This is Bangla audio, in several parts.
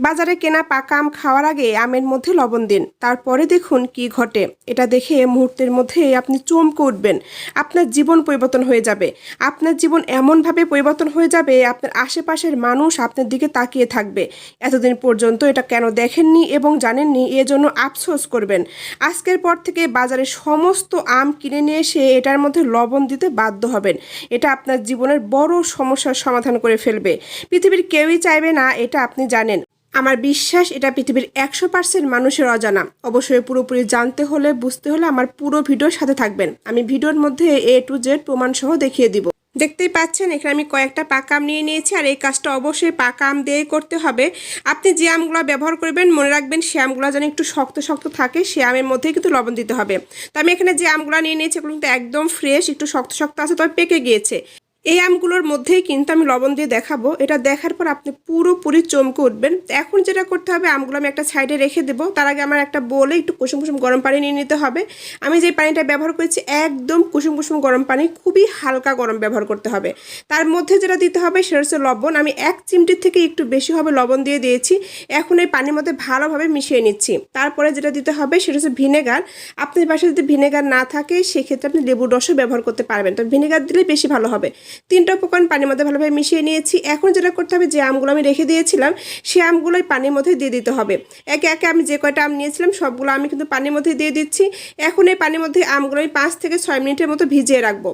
বাজারে কেনা পাকা আম খাওয়ার আগে আমের মধ্যে লবণ দিন। তারপরে দেখুন কি ঘটে। এটা দেখে মুহূর্তের মধ্যে আপনি চমকে উঠবেন। আপনার জীবন পরিবর্তন হয়ে যাবে। আপনার জীবন এমনভাবে পরিবর্তন হয়ে যাবে, আপনার আশেপাশের মানুষ আপনার দিকে তাকিয়ে থাকবে। এতদিন পর্যন্ত এটা কেন দেখেননি এবং জানেননি, এজন্য আফসোস করবেন। আজকের পর থেকে বাজারে সমস্ত আম কিনে নিয়ে এসে এটার মধ্যে লবণ দিতে বাধ্য হবেন। এটা আপনার জীবনের বড় সমস্যার সমাধান করে ফেলবে। পৃথিবীর কেউই চাইবে না, এটা আপনি জানেন। আমার বিশ্বাস, এটা পৃথিবীর একশো পার্সেন্ট মানুষের অজানা। অবশ্যই পুরোপুরি জানতে হলে, বুঝতে হলে আমার পুরো ভিডিওর সাথে থাকবেন। আমি ভিডিওর মধ্যে এ টু জেড প্রমাণ সহ দেখিয়ে দিব। দেখতেই পাচ্ছেন, এখানে আমি কয়েকটা পাকা আম নিয়ে নিয়েছি, আর এই কাজটা অবশ্যই পাকা আম দিয়ে করতে হবে। আপনি যে আমগুলো ব্যবহার করবেন, মনে রাখবেন সে আমগুলো যেন একটু শক্ত শক্ত থাকে, সে আমের মধ্যেই কিন্তু লবণ দিতে হবে। তো আমি এখানে যে আমগুলো নিয়ে নিয়েছি, এগুলো কিন্তু একদম ফ্রেশ একটু শক্ত শক্ত আছে, তবে পেকে গিয়েছে। এই আমগুলোর মধ্যেই কিন্তু আমি লবণ দিয়ে দেখাবো। এটা দেখার পর আপনি পুরোপুরি চমকে উঠবেন। এখন যেটা করতে হবে, আমগুলো আমি একটা সাইডে রেখে দেবো। তার আগে আমার একটা বোলে একটু কুসুম কুসুম গরম পানি নিয়ে নিতে হবে। আমি যে পানিটা ব্যবহার করেছি, একদম কুসুম কুসুম গরম পানি, খুবই হালকা গরম ব্যবহার করতে হবে। তার মধ্যে যেটা দিতে হবে, সেটা হচ্ছে লবণ। আমি এক চিমটির থেকে একটু বেশি হবে লবণ দিয়ে দিয়েছি। এখন এই পানির মধ্যে ভালোভাবে মিশিয়ে নিচ্ছি। তারপরে যেটা দিতে হবে, সেটা হচ্ছে ভিনেগার। আপনার পাশে যদি ভিনেগার না থাকে, সেক্ষেত্রে আপনি লেবুর রসও ব্যবহার করতে পারবেন। তো ভিনেগার দিলে বেশি ভালো হবে। তিনটা উপকরণ পানির মধ্যে ভালোভাবে মিশিয়ে নিয়েছি। এখন যেটা করতে হবে, যে আমগুলো আমি রেখে দিয়েছিলাম সেই আমগুলোই পানির মধ্যে দিয়ে দিতে হবে। একে একে আমি যে কয়টা আম নিয়েছিলাম, সবগুলো আমি কিন্তু পানির মধ্যে দিয়ে দিচ্ছি। এখন এই পানির মধ্যে আমগুলো আমি পাঁচ থেকে ছয় মিনিটের মতো ভিজিয়ে রাখব।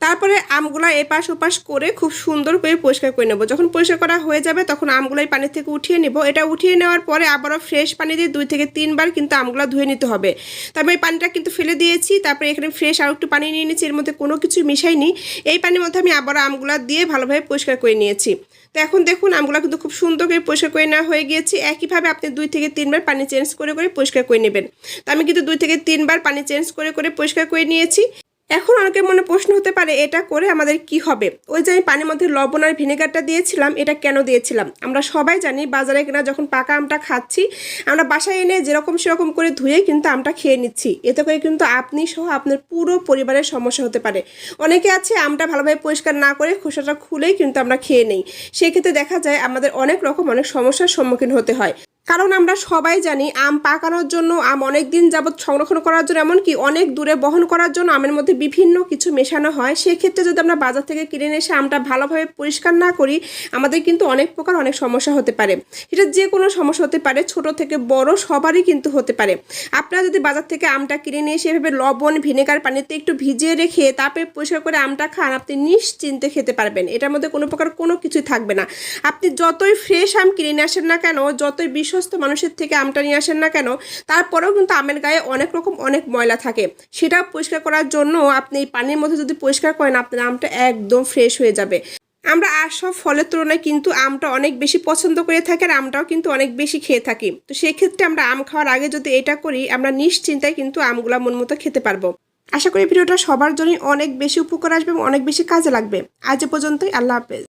তারপরে আমগুলো এপাশ ওপাশ করে খুব সুন্দর করে পরিষ্কার করে নেব। যখন পরিষ্কার করা হয়ে যাবে তখন আমগুলো পানি থেকে উঠিয়ে নেব। এটা উঠিয়ে নেওয়ার পরে আবারও ফ্রেশ পানি দিয়ে দুই থেকে তিনবার কিন্তু আমগুলো ধুয়ে নিতে হবে। তবে এই পানিটা কিন্তু ফেলে দিয়েছি। তারপরে এখানে ফ্রেশ আর একটু পানি নিয়ে নিয়েছি। এর মধ্যে কোনো কিছু মিশাইনি এই পানির মধ্যে আমি আবারও আমগুলো দিয়ে ভালোভাবে পরিষ্কার করে নিয়েছি। তো এখন দেখুন, আমগুলো কিন্তু খুব সুন্দর করে পরিষ্কার করে নেওয়া হয়ে গিয়েছে। একইভাবে আপনি দুই থেকে তিনবার পানি চেঞ্জ করে করে পরিষ্কার করে নেবেন। তো আমি কিন্তু দুই থেকে তিনবার পানি চেঞ্জ করে করে পরিষ্কার করে নিয়েছি। এখন অনেকের মনে প্রশ্ন হতে পারে, এটা করে আমাদের কি হবে? ওই যে আমি পানির মধ্যে লবণ আর ভিনেগারটা দিয়েছিলাম, এটা কেন দিয়েছিলাম? আমরা সবাই জানি, বাজারে কেনা যখন পাকা আমটা খাচ্ছি, আমরা বাসায় এনে যেরকম সেরকম করে ধুয়ে কিন্তু আমটা খেয়ে নিচ্ছি। এতে করে কিন্তু আপনি সহ আপনার পুরো পরিবারের সমস্যা হতে পারে। অনেকে আছে, আমটা ভালোভাবে পরিষ্কার না করে খোসাটা খুলেই কিন্তু আমরা খেয়ে নেই। সেক্ষেত্রে দেখা যায়, আমাদের অনেক রকম অনেক সমস্যার সম্মুখীন হতে হয়। কারণ আমরা সবাই জানি আম পাকানোর জন্য, আম অনেক দিন যাবৎ সংরক্ষণ করার জন্য, এমনকি অনেক দূরে বহন করার জন্য আমের মধ্যে বিভিন্ন কিছু মেশানো হয়। সেক্ষেত্রে যদি আমরা বাজার থেকে কিনে এসে আমটা ভালোভাবে পরিষ্কার না করি, আমাদের কিন্তু অনেক প্রকার অনেক সমস্যা হতে পারে। এটা যে কোনো সমস্যা হতে পারে, ছোট থেকে বড় সবারই কিন্তু হতে পারে। আপনারা যদি বাজার থেকে আমটা কিনে নিয়ে এসে এভাবে লবণ, ভিনেগার পানিতে একটু ভিজিয়ে রেখে তারপরে পরিষ্কার করে আমটা খান, আপনি নিশ্চিন্তে খেতে পারবেন। এটার মধ্যে কোনো প্রকার কোনো কিছুই থাকবে না। আপনি যতই ফ্রেশ আম কিনে নিয়ে আসেন না কেন, যতই বিশ্বস্ত মানুষের থেকে আমটা নিয়ে আসেন না কেন? তারপরেও কিন্তু আমের গায়ে অনেক রকম অনেক ময়লা থাকে। সেটা পরিষ্কার করার জন্য আপনি এই পানির মধ্যে যদি পরিষ্কার করেন, আপনার আমটা একদম ফ্রেশ হয়ে যাবে। আমরা আর সব ফলের তুলনায় কিন্তু আমটা অনেক বেশি পছন্দ করে থাকি আর আমটাও কিন্তু অনেক বেশি খেয়ে থাকি। তো সেক্ষেত্রে আমরা আম খাওয়ার আগে যদি এটা করি, আমরা নিশ্চিন্তায় কিন্তু আমগুলা মন মতো খেতে পারব। আশা করি ভিডিওটা সবার জন্যই অনেক বেশি উপকার আসবে এবং অনেক বেশি কাজে লাগবে। আজ পর্যন্তই, আল্লাহ হাফেজ।